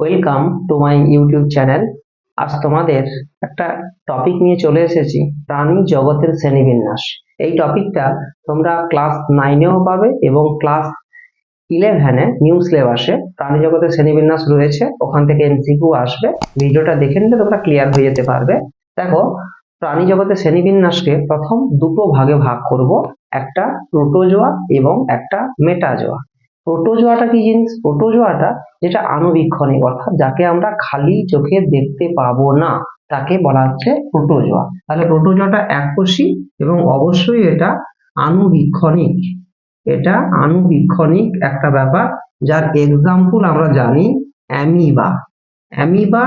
Welcome to my YouTube channel আজ তোমাদের একটা টপিক নিয়ে চলে এসেছি, প্রাণী জগতের শ্রেণীবিন্যাস। এই টপিকটা তোমরা ক্লাস নাইনেও পাবে এবং ক্লাস ইলেভেনে নিউ সিলেবাসে প্রাণী জগতের শ্রেণীবিন্যাস রয়েছে। ওখান থেকে এমসিকিউ আসবে। ভিডিওটা দেখে নিলে তোমরা ক্লিয়ার হয়ে যেতে পারবে। দেখো, প্রাণী জগতের শ্রেণীবিন্যাসকে প্রথম দুটো ভাগে ভাগ করব, একটা প্রোটোজোয়া এবং একটা মেটাজোয়া প্রোটোজোয়াটা কি জিনিস? প্রোটোজোয়াটা যেটা আণুবীক্ষণিক অর্থাৎ যাকে আমরা খালি চোখে দেখতে পাবো না, তাকে বলা হচ্ছে প্রোটোজোয়া তাহলে প্রোটোজোয়াটা এককোষী এবং অবশ্যই এটা আণুবীক্ষণিক। এটা আণুবীক্ষণিক একটা ব্যাপার, যার এক্সাম্পল আমরা জানি অ্যামিবা। অ্যামিবা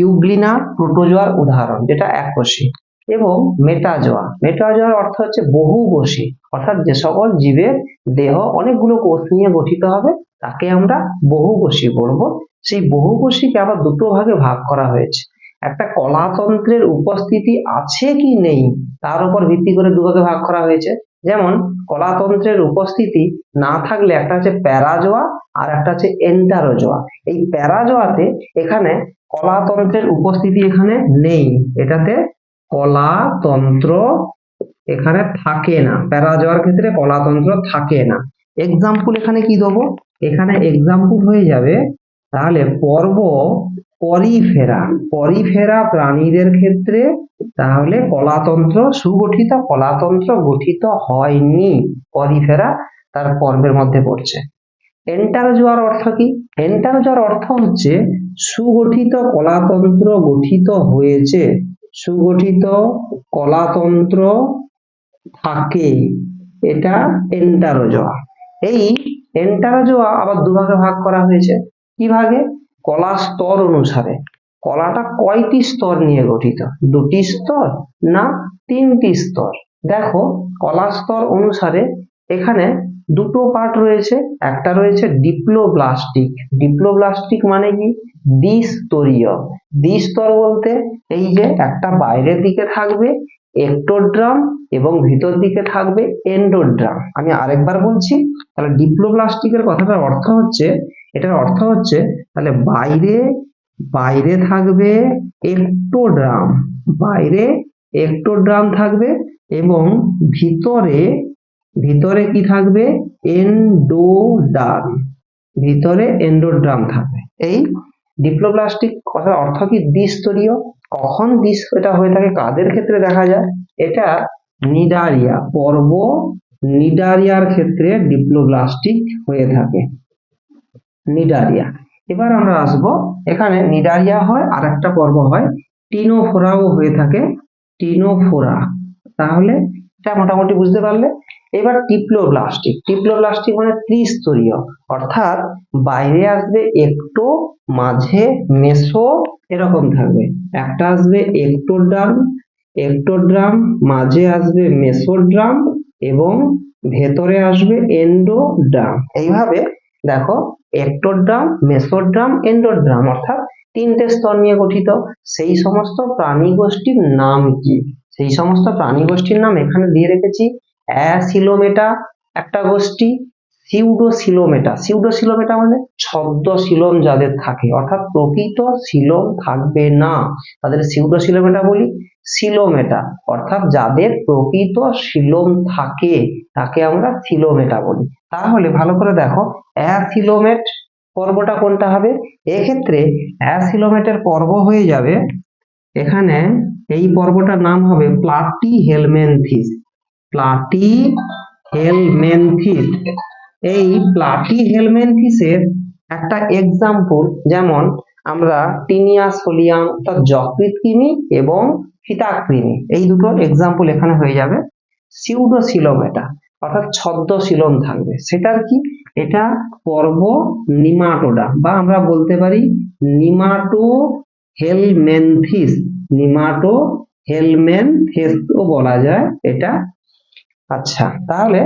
ইউগ্লিনা প্রোটোজোয়ার উদাহরণ, যেটা এককোষী। এবং মেটাজোয়া মেটাজোয়ার অর্থ হচ্ছে বহু বহুকোষী অর্থাৎ যে সকল জীবের দেহ, অনেকগুলো কোষ নিয়ে গঠিত হবে, তাকে আমরা বহুকোষী বলব। সেই বহুকোষীকে আবার দুটো ভাগে ভাগ করা হয়েছে। একটা কলাতন্ত্রের উপস্থিতি আছে কি নেই, তার উপর ভিত্তি করে দুভাগে ভাগ করা হয়েছে। যেমন, কলাতন্ত্রের উপস্থিতি না থাকলে একটা হচ্ছে প্যারাজোয়া আর একটা হচ্ছে এন্টারোজোয়া। এই প্যারাজোয়াতে এখানে কলাতন্ত্রের উপস্থিতি এখানে নেই। এটাতে কলাতন্ত্র এখানে থাকে না। প্যারা যাওয়ার ক্ষেত্রে কলাতন্ত্র থাকে না। এক্সাম্পল এখানে কি দেবো? এখানে এক্সাম্পল হয়ে যাবে। তাহলে পর্ব পরিফেরা। পরিফেরা প্রাণীদের ক্ষেত্রে তাহলে কলাতন্ত্র সুগঠিত, কলাতন্ত্র গঠিত হয়নি। পরিফেরা তার পর্বের মধ্যে পড়ছে। এন্টারোজোয়ার অর্থ কি? এন্টারোজোয়ার অর্থ হচ্ছে সুগঠিত, কলাতন্ত্র গঠিত হয়েছে। সুগঠিত কলাতন্ত্র থাকে। এটা এন্টারোজোয়া। এই এন্টারোজোয়া আবার দুভাগে ভাগ করা হয়েছে। কি ভাগে? কলা স্তর অনুসারে। কলাটা কয়টি স্তর নিয়ে গঠিত? দুটি স্তর না তিনটি স্তর? দেখো, কলা স্তর অনুসারে এখানে দুটো পার্ট রয়েছে, একটা রয়েছে ডিপ্লোব্লাস্টিক ডিপ্লোব্লাস্টিক মানে কি? দ্বিস্তরীয়। দ্বিস্তর বলতে এই যে একটা বাইরের দিকে থাকবে এক্টোড্রাম এবং ভিতর দিকে থাকবে এন্ডোড্রাম আমি আরেকবার বলছি, তাহলে ডিপ্লোব্লাস্টিকের কথাটার অর্থ হচ্ছে, এটার অর্থ হচ্ছে, তাহলে বাইরে বাইরে থাকবে এক্টোড্রাম বাইরে এক্টোড্রাম থাকবে এবং ভিতরে ভিতরে কি থাকবে? এন্ডোডার্ম। ভিতরে এন্ডোড্রাম থাকবে। এই ডিপ্লোব্লাস্টিক কথার অর্থ কি? দ্বিস্তরীয়। কখন দ্বিস এটা হয়ে থাকে? কাদের ক্ষেত্রে দেখা যায়? এটা নিডারিয়া, পর্ব নিডারিয়ার ক্ষেত্রে ডিপ্লোব্লাস্টিক হয়ে থাকে। নিডারিয়া। এবার আমরা আসব। এখানে নিডারিয়া হয় আর একটা পর্ব হয়। টিনোফোরাও হয়ে থাকে। টিনোফোরা। তাহলে এটা মোটামুটি বুঝতে পারলে এবার টিপ্লোব্লাস্টিক। টিপ্লোব্লাস্টিক মানে ত্রিস্তরীয়, অর্থাৎ বাইরে আসবে একটো, মাঝে মেসো, এরকম থাকবে। একটা আসবে একটোড্রাম একটোড্রাম মাঝে আসবে মেসোড্রাম এবং ভেতরে আসবে এন্ডোড্রাম। এইভাবে দেখো একটোড্রাম মেসোড্রাম এন্ডোড্রাম অর্থাৎ তিনটে স্তর নিয়ে গঠিত। সেই সমস্ত প্রাণী গোষ্ঠীর নাম কি? সেই সমস্ত প্রাণী গোষ্ঠীর নাম এখানে দিয়ে রেখেছি। অ্যাসিলোমেটা একটা গোষ্ঠী সিউডোসিলোমেটা। সিউডোসিলোমেটা মানে ছদ্মশিলম যাদের থাকে, অর্থাৎ প্রকৃত শিলম থাকবে না। তাদের সিউডোসিলোমেটা বলি সিলোমেটা অর্থাৎ যাদের প্রকৃত শিলম থাকে, তাকে আমরা সিলোমেটা বলি। তাহলে ভালো করে দেখো, অ্যাসিলোমেট পর্বটা কোনটা হবে? এক্ষেত্রে অ্যাসিলোমেটের পর্ব হয়ে যাবে, এখানে এই পর্বটার নাম হবে প্লাটি হেলমেনথিস। প্লাটি হেলমেনথিস এই প্লাটি হেলমেনথিসের একটা এক্সাম্পল যেমন আমরা টিনিয়া সোলিয়াম, অর্থাৎ যকৃত কৃমি এবং ফিতাক কৃমি এই দুটো এক্সাম্পল এখানে হয়ে যাবে। সিউডোসিলম এটা অর্থাৎ ছদ্মশিলম থাকবে। সেটার কি? এটা পর্ব নিমাটোডা বা আমরা বলতে পারি নিমাটো হেলমেনথিস নিমাটো হেলমেনথেসও বলা যায় এটা আচ্ছা তাহলে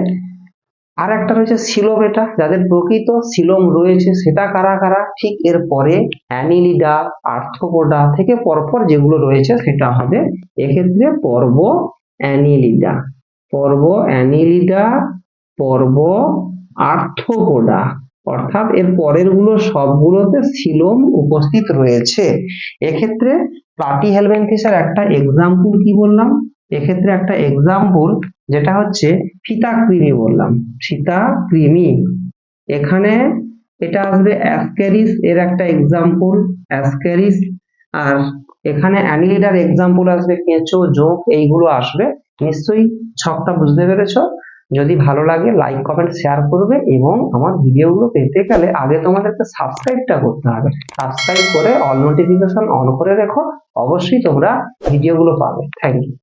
আর একটা রয়েছে সিলোমেটা যাদের প্রকৃত সিলোম রয়েছে, সেটা কারা কারা? ঠিক এর পরে অ্যানিলিডা, আর্থ্রোপোডা থেকে পরপর যেগুলো রয়েছে, সেটা হবে এক্ষেত্রে পর্ব অ্যানিলিডা। পর্ব অ্যানিলিডা, পর্ব আর্থ্রোপোডা, অর্থাৎ এর পরেরগুলো সবগুলোতে সিলোম উপস্থিত রয়েছে। এক্ষেত্রে প্লাটি হেলমেনথিসের একটা এক্সাম্পল কি বললাম? এক্ষেত্রে একটা এক্সাম্পল যেটা হচ্ছে ফিতা কৃমি বললাম। ফিতা কৃমি এখানে এটা আসবে অ্যাসক্যারিস এর একটা এক্সাম্পল অ্যাসক্যারিস আর এখানে অ্যানিলিডার এক্সাম্পল আসবে, কেঁচো, জোঁক, এইগুলো আসবে। নিশ্চয়ই ছকটা বুঝতে পেরেছ? যদি ভালো লাগে লাইক কমেন্ট শেয়ার করবে এবং আমার ভিডিওগুলো পেতে গেলে আগে তোমাদেরকে সাবস্ক্রাইবটা করতে হবে। সাবস্ক্রাইব করে অল নোটিফিকেশন অন করে রেখো। অবশ্যই তোমরা ভিডিওগুলো পাবে। Thank you